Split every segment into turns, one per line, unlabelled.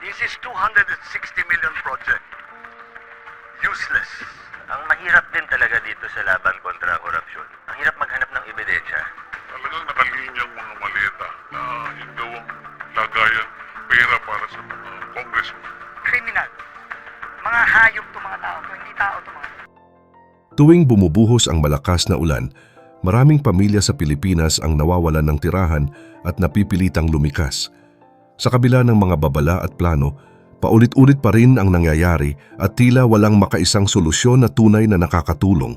This is 260 million project. Useless.
Ang mahirap din talaga dito sa laban kontra korupsyon. Ang hirap maghanap ng ebidensya.
Talagang nakalinyang mga maleta na yung gawang lagayan pera para sa mga congressman.
Kriminal. Mga hayop to mga tao to, hindi tao to mga
Tuwing bumubuhos ang malakas na ulan, maraming pamilya sa Pilipinas ang nawawalan ng tirahan at napipilitang lumikas. Sa kabila ng mga babala at plano, paulit-ulit pa rin ang nangyayari at tila walang makaisang solusyon na tunay na nakakatulong.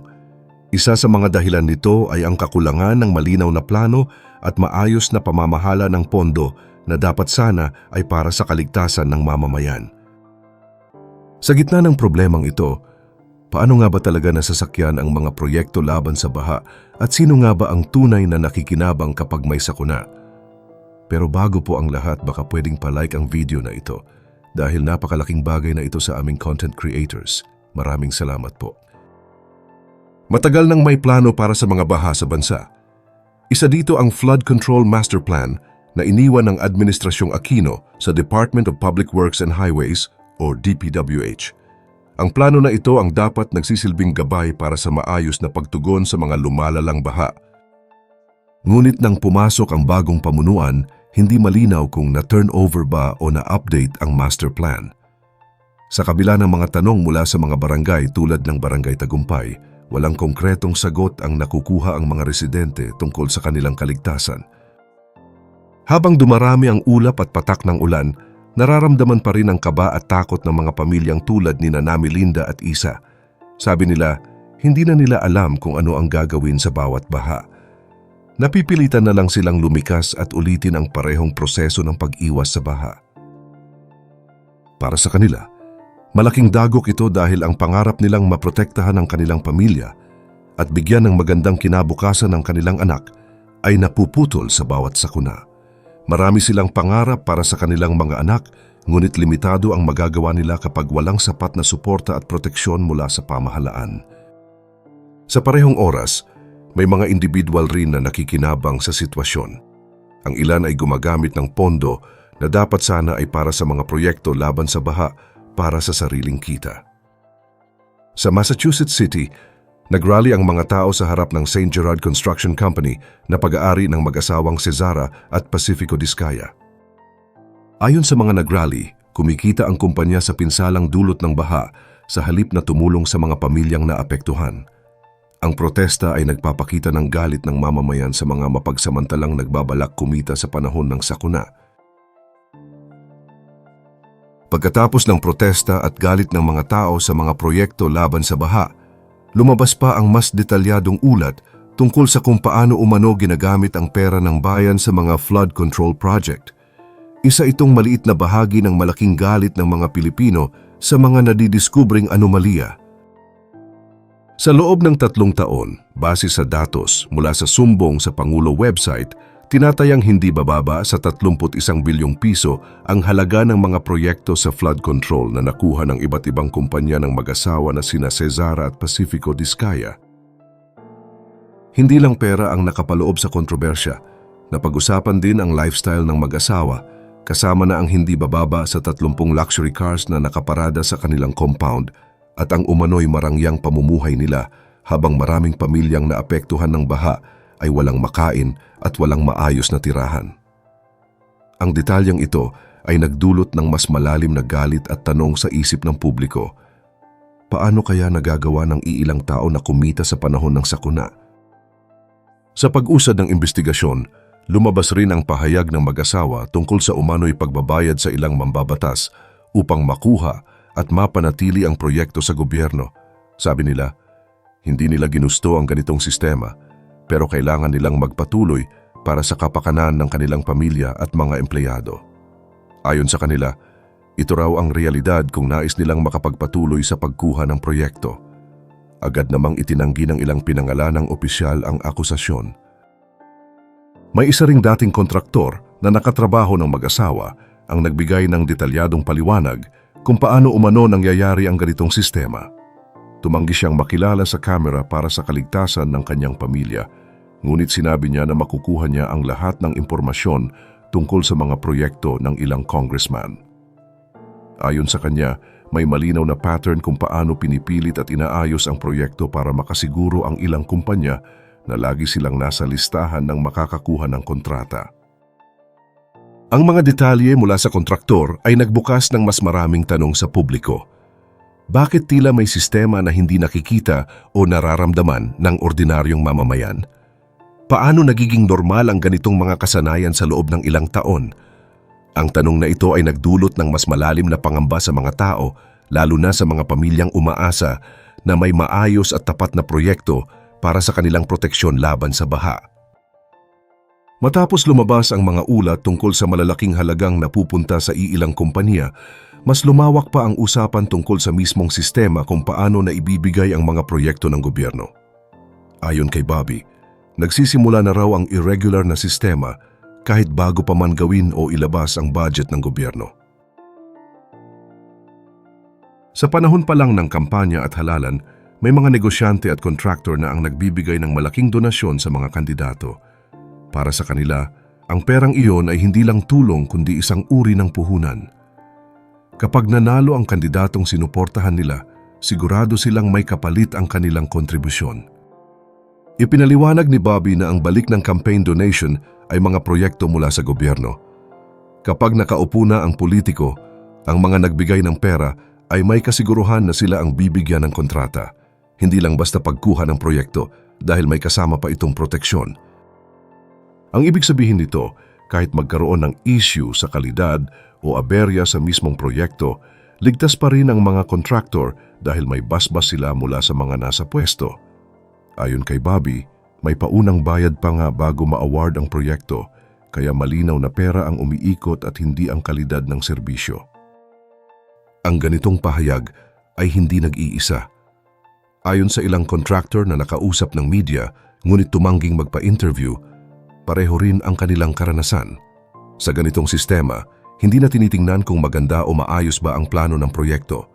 Isa sa mga dahilan nito ay ang kakulangan ng malinaw na plano at maayos na pamamahala ng pondo na dapat sana ay para sa kaligtasan ng mamamayan. Sa gitna ng problemang ito, paano nga ba talaga nasasakyan ang mga proyekto laban sa baha at sino nga ba ang tunay na nakikinabang kapag may sakuna? Pero bago po ang lahat, baka pwedeng palike ang video na ito dahil napakalaking bagay na ito sa aming content creators. Maraming salamat po. Matagal nang may plano para sa mga baha sa bansa. Isa dito ang Flood Control Master Plan na iniwan ng Administrasyong Aquino sa Department of Public Works and Highways o DPWH. Ang plano na ito ang dapat nagsisilbing gabay para sa maayos na pagtugon sa mga lumalalang baha. Ngunit nang pumasok ang bagong pamunuan, hindi malinaw kung na-turnover ba o na-update ang master plan. Sa kabila ng mga tanong mula sa mga barangay tulad ng Barangay Tagumpay, walang konkretong sagot ang nakukuha ang mga residente tungkol sa kanilang kaligtasan. Habang dumarami ang ulap at patak ng ulan, nararamdaman pa rin ang kaba at takot ng mga pamilyang tulad ni Nanami Linda at Isa. Sabi nila, hindi na nila alam kung ano ang gagawin sa bawat baha. Napipilitan na lang silang lumikas at ulitin ang parehong proseso ng pag-iwas sa baha. Para sa kanila, malaking dagok ito dahil ang pangarap nilang maprotektahan ang kanilang pamilya at bigyan ng magandang kinabukasan ng kanilang anak ay napuputol sa bawat sakuna. Marami silang pangarap para sa kanilang mga anak, ngunit limitado ang magagawa nila kapag walang sapat na suporta at proteksyon mula sa pamahalaan. Sa parehong oras, may mga individual rin na nakikinabang sa sitwasyon. Ang ilan ay gumagamit ng pondo na dapat sana ay para sa mga proyekto laban sa baha para sa sariling kita. Sa Massachusetts City, nagrally ang mga tao sa harap ng St. Gerard Construction Company na pag-aari ng mag-asawang Cesara at Pacifico Discaya. Ayon sa mga nagrally, kumikita ang kumpanya sa pinsalang dulot ng baha sa halip na tumulong sa mga pamilyang naapektuhan. Ang protesta ay nagpapakita ng galit ng mamamayan sa mga mapagsamantalang nagbabalak kumita sa panahon ng sakuna. Pagkatapos ng protesta at galit ng mga tao sa mga proyekto laban sa baha, lumabas pa ang mas detalyadong ulat tungkol sa kung paano umano ginagamit ang pera ng bayan sa mga flood control project. Isa itong maliit na bahagi ng malaking galit ng mga Pilipino sa mga nadidiskubring anomalya. Sa loob ng tatlong taon, base sa datos mula sa sumbong sa Pangulo website, tinatayang hindi bababa sa 31 bilyong piso ang halaga ng mga proyekto sa flood control na nakuha ng iba't ibang kumpanya ng mag-asawa na sina Cesara at Pacifico Discaya. Hindi lang pera ang nakapaloob sa kontrobersya, napag-usapan din ang lifestyle ng mag-asawa kasama na ang hindi bababa sa 30 luxury cars na nakaparada sa kanilang compound at ang umano'y marangyang pamumuhay nila habang maraming pamilyang naapektuhan ng baha ay walang makain at walang maayos na tirahan. Ang detalyang ito ay nagdulot ng mas malalim na galit at tanong sa isip ng publiko. Paano kaya nagagawa ng iilang tao na kumita sa panahon ng sakuna? Sa pag-usad ng investigasyon, lumabas rin ang pahayag ng mag-asawa tungkol sa umano'y pagbabayad sa ilang mambabatas upang makuha at mapanatili ang proyekto sa gobyerno. Sabi nila, hindi nila ginusto ang ganitong sistema pero kailangan nilang magpatuloy para sa kapakanan ng kanilang pamilya at mga empleyado. Ayon sa kanila, ito raw ang realidad kung nais nilang makapagpatuloy sa pagkuha ng proyekto. Agad namang itinanggi ng ilang pinangalanang opisyal ang akusasyon. May isa ring dating kontraktor na nakatrabaho ng mag-asawa ang nagbigay ng detalyadong paliwanag kung paano umano nangyayari ang ganitong sistema. Tumanggi siyang makilala sa kamera para sa kaligtasan ng kanyang pamilya, ngunit sinabi niya na makukuha niya ang lahat ng impormasyon tungkol sa mga proyekto ng ilang congressman. Ayon sa kanya, may malinaw na pattern kung paano pinipilit at inaayos ang proyekto para makasiguro ang ilang kumpanya na lagi silang nasa listahan ng makakakuha ng kontrata. Ang mga detalye mula sa kontraktor ay nagbukas ng mas maraming tanong sa publiko. Bakit tila may sistema na hindi nakikita o nararamdaman ng ordinaryong mamamayan? Paano nagiging normal ang ganitong mga kasanayan sa loob ng ilang taon? Ang tanong na ito ay nagdulot ng mas malalim na pangamba sa mga tao, lalo na sa mga pamilyang umaasa na may maayos at tapat na proyekto para sa kanilang proteksyon laban sa baha. Matapos lumabas ang mga ulat tungkol sa malalaking halagang napupunta sa iilang kumpanya, mas lumawak pa ang usapan tungkol sa mismong sistema kung paano na ibibigay ang mga proyekto ng gobyerno. Ayon kay Bobby, nagsisimula na raw ang irregular na sistema kahit bago pa man gawin o ilabas ang budget ng gobyerno. Sa panahon pa lang ng kampanya at halalan, may mga negosyante at kontraktor na ang nagbibigay ng malaking donasyon sa mga kandidato. Para sa kanila, ang perang iyon ay hindi lang tulong kundi isang uri ng puhunan. Kapag nanalo ang kandidatong sinuportahan nila, sigurado silang may kapalit ang kanilang kontribusyon. Ipinaliwanag ni Bobby na ang balik ng campaign donation ay mga proyekto mula sa gobyerno. Kapag nakaupo na ang politiko, ang mga nagbigay ng pera ay may kasiguruhan na sila ang bibigyan ng kontrata. Hindi lang basta pagkuha ng proyekto dahil may kasama pa itong proteksyon. Ang ibig sabihin nito, kahit magkaroon ng issue sa kalidad o aberya sa mismong proyekto, ligtas pa rin ang mga kontraktor dahil may basbas sila mula sa mga nasa pwesto. Ayon kay Bobby, may paunang bayad pa nga bago ma-award ang proyekto, kaya malinaw na pera ang umiikot at hindi ang kalidad ng serbisyo. Ang ganitong pahayag ay hindi nag-iisa. Ayon sa ilang contractor na nakausap ng media, ngunit tumangging magpa-interview, pareho rin ang kanilang karanasan. Sa ganitong sistema, hindi na tinitingnan kung maganda o maayos ba ang plano ng proyekto.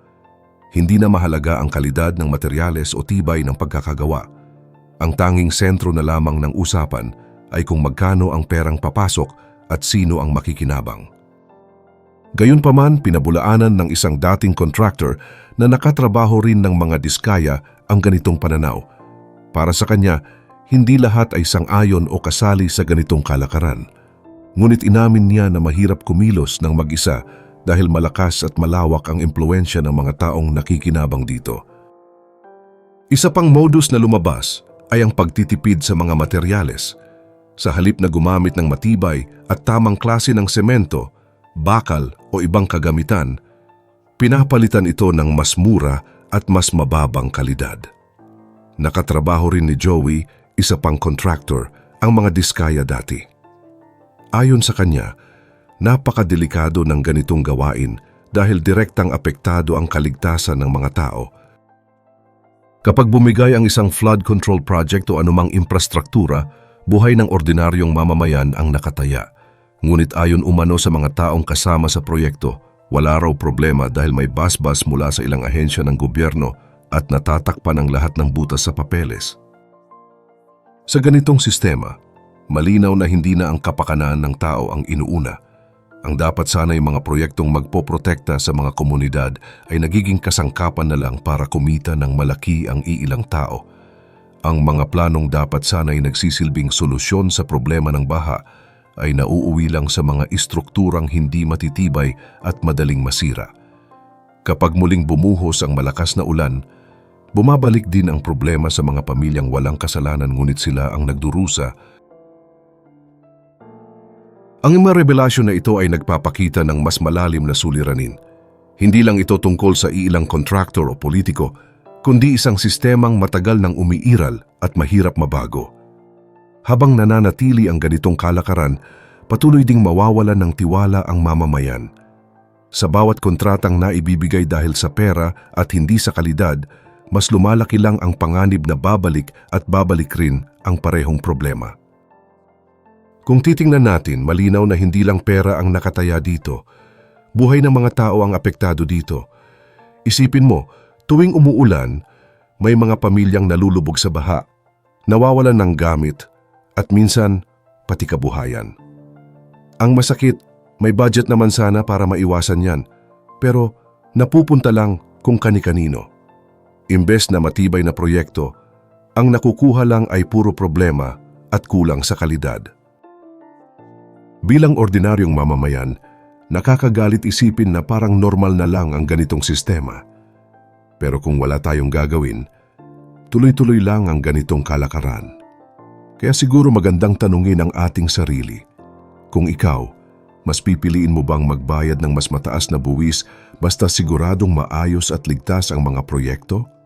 Hindi na mahalaga ang kalidad ng materyales o tibay ng pagkakagawa. Ang tanging sentro na lamang ng usapan ay kung magkano ang perang papasok at sino ang makikinabang. Gayunpaman, pinabulaanan ng isang dating contractor na nakatrabaho rin ng mga diskaya ang ganitong pananaw. Para sa kanya, hindi lahat ay sang-ayon o kasali sa ganitong kalakaran. Ngunit inamin niya na mahirap kumilos ng mag-isa dahil malakas at malawak ang impluensya ng mga taong nakikinabang dito. Isa pang modus na lumabas ay ang pagtitipid sa mga materyales. Sa halip na gumamit ng matibay at tamang klase ng semento, bakal o ibang kagamitan, pinapalitan ito ng mas mura at mas mababang kalidad. Nakatrabaho rin ni Joey, isa pang contractor, ang mga diskaya dati. Ayon sa kanya, napakadelikado ng ganitong gawain dahil direktang apektado ang kaligtasan ng mga tao. Kapag bumigay ang isang flood control project o anumang infrastruktura, buhay ng ordinaryong mamamayan ang nakataya. Ngunit ayon umano sa mga taong kasama sa proyekto, wala raw problema dahil may basbas mula sa ilang ahensya ng gobyerno at natatakpan ang lahat ng butas sa papeles. Sa ganitong sistema, malinaw na hindi na ang kapakanan ng tao ang inuuna. Ang dapat sana'y mga proyektong magpoprotekta sa mga komunidad ay nagiging kasangkapan na lang para kumita ng malaki ang iilang tao. Ang mga planong dapat sana'y nagsisilbing solusyon sa problema ng baha ay nauuwi lang sa mga istrukturang hindi matitibay at madaling masira. Kapag muling bumuhos ang malakas na ulan, bumabalik din ang problema sa mga pamilyang walang kasalanan ngunit sila ang nagdurusa. Ang mga revelasyon na ito ay nagpapakita ng mas malalim na suliranin. Hindi lang ito tungkol sa ilang kontraktor o politiko, kundi isang sistemang matagal nang umiiral at mahirap mabago. Habang nananatili ang ganitong kalakaran, patuloy ding mawawalan ng tiwala ang mamamayan. Sa bawat kontratang naibibigay dahil sa pera at hindi sa kalidad, mas lumalaki lang ang panganib na babalik at babalik rin ang parehong problema. Kung titingnan natin, malinaw na hindi lang pera ang nakataya dito. Buhay ng mga tao ang apektado dito. Isipin mo, tuwing umuulan, may mga pamilyang nalulubog sa baha, nawawalan ng gamit, at minsan pati kabuhayan. Ang masakit, may budget naman sana para maiwasan yan. pero napupunta lang kung kani-kanino. Imbes na matibay na proyekto, ang nakukuha lang ay puro problema at kulang sa kalidad. Bilang ordinaryong mamamayan, nakakagalit isipin na parang normal na lang ang ganitong sistema. Pero kung wala tayong gagawin, tuloy-tuloy lang ang ganitong kalakaran. Kaya siguro magandang tanungin ang ating sarili. Kung ikaw, mas pipiliin mo bang magbayad ng mas mataas na buwis basta siguradong maayos at ligtas ang mga proyekto?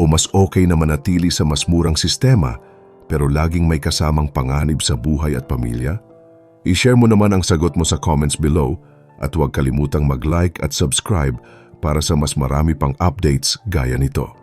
O mas okay na manatili sa mas murang sistema pero laging may kasamang panganib sa buhay at pamilya? I-share mo naman ang sagot mo sa comments below at huwag kalimutang mag-like at subscribe para sa mas marami pang updates gaya nito.